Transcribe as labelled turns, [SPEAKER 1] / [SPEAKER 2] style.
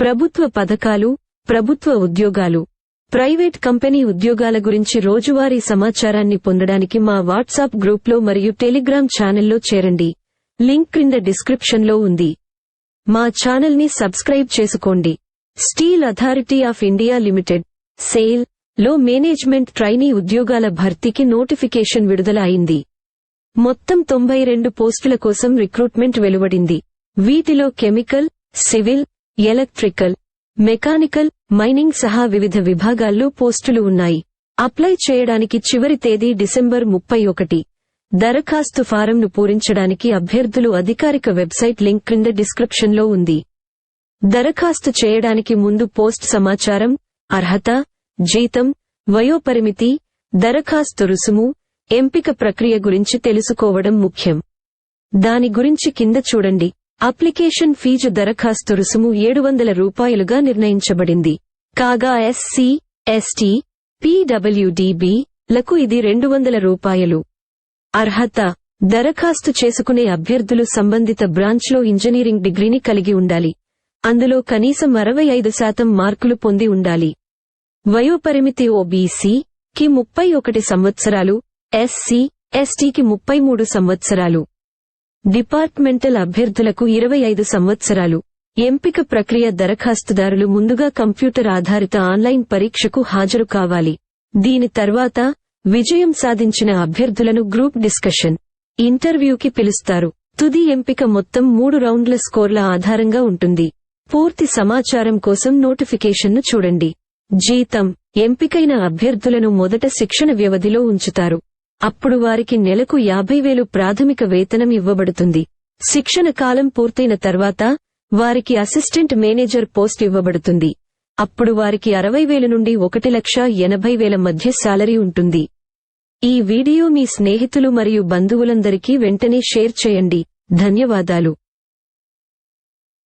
[SPEAKER 1] ప్రభుత్వ పథకాలు ప్రభుత్వ ఉద్యోగాలు. ప్రైవేట్ కంపెనీ ఉద్యోగాల గురించి రోజువారీ సమాచారాన్ని పొందడానికి మా వాట్సాప్ గ్రూప్లో మరియు టెలిగ్రామ్ ఛానల్లో చేరండి. లింక్ క్రింద డిస్క్రిప్షన్లో ఉంది. మా ఛానల్ని సబ్స్క్రైబ్ చేసుకోండి. Steel authority of India limited. SAIL. లో మేనేజ్మెంట్ ట్రైనీ ఉద్యోగాల భర్తీకి నోటిఫికేషన్ విడుదల అయింది. మొత్తం తొంభై రెండు పోస్టుల కోసం రిక్రూట్మెంట్ వెలువడింది. వీటిలో chemical civil electrical mechanical mining సహా వివిధ విభాగాల్లో పోస్టులు ఉన్నాయి. అప్లై చేయడానికి చివరి తేదీ డిసెంబర్ ముప్పై ఒకటి. దరఖాస్తు ఫారంను పూరించడానికి అభ్యర్థులు అధికారిక వెబ్సైట్ లింక్ క్రింద డిస్క్రిప్షన్లో ఉంది. దరఖాస్తు చేయడానికి ముందు పోస్ట్ సమాచారం అర్హత జీతం వయోపరిమితి దరఖాస్తు రుసుము ఎంపిక ప్రక్రియ గురించి తెలుసుకోవడం ముఖ్యం. దాని గురించి కింద చూడండి. అప్లికేషన్ ఫీజు దరఖాస్తు రుసుము ఏడు వందల రూపాయలుగా నిర్ణయించబడింది. కాగా ఎస్సీ ఎస్టీ పీడబ్ల్యూడీబీ లకు ఇది రెండు వందల రూపాయలు. అర్హత దరఖాస్తు చేసుకునే అభ్యర్థులు సంబంధిత బ్రాంచ్లో ఇంజనీరింగ్ డిగ్రీని కలిగి ఉండాలి. అందులో కనీసం అరవై ఐదు శాతం మార్కులు పొంది ఉండాలి. వయోపరిమితి ఓబీసీ కి ముప్పై ఒకటి సంవత్సరాలు ఎస్సీ ఎస్టీకి ముప్పై మూడు సంవత్సరాలు. డిపార్ట్మెంటల్ అభ్యర్థులకు ఇరవై ఐదు సంవత్సరాలు. ఎంపిక ప్రక్రియ దరఖాస్తుదారులు ముందుగా కంప్యూటర్ ఆధారిత ఆన్లైన్ పరీక్షకు హాజరు కావాలి. దీని తర్వాత విజయం సాధించిన అభ్యర్థులను గ్రూప్ డిస్కషన్. ఇంటర్వ్యూకి పిలుస్తారు. తుది ఎంపిక మొత్తం మూడు రౌండ్ల స్కోర్ల ఆధారంగా ఉంటుంది. పూర్తి సమాచారం కోసం నోటిఫికేషన్ను చూడండి. జీతం. ఎంపికైన అభ్యర్థులను మొదట శిక్షణ వ్యవధిలో ఉంచుతారు. అప్పుడు వారికి నెలకు యాభై వేలు ప్రాథమిక వేతనం ఇవ్వబడుతుంది. శిక్షణ కాలం పూర్తయిన తర్వాత వారికి అసిస్టెంట్ మేనేజర్ పోస్ట్ ఇవ్వబడుతుంది. అప్పుడు వారికి అరవై వేలు నుండి ఒకటి లక్ష ఎనభై వేల మధ్య శాలరీ ఉంటుంది. ఈ వీడియో మీ స్నేహితులు మరియు బంధువులందరికీ వెంటనే షేర్ చేయండి. ధన్యవాదాలు.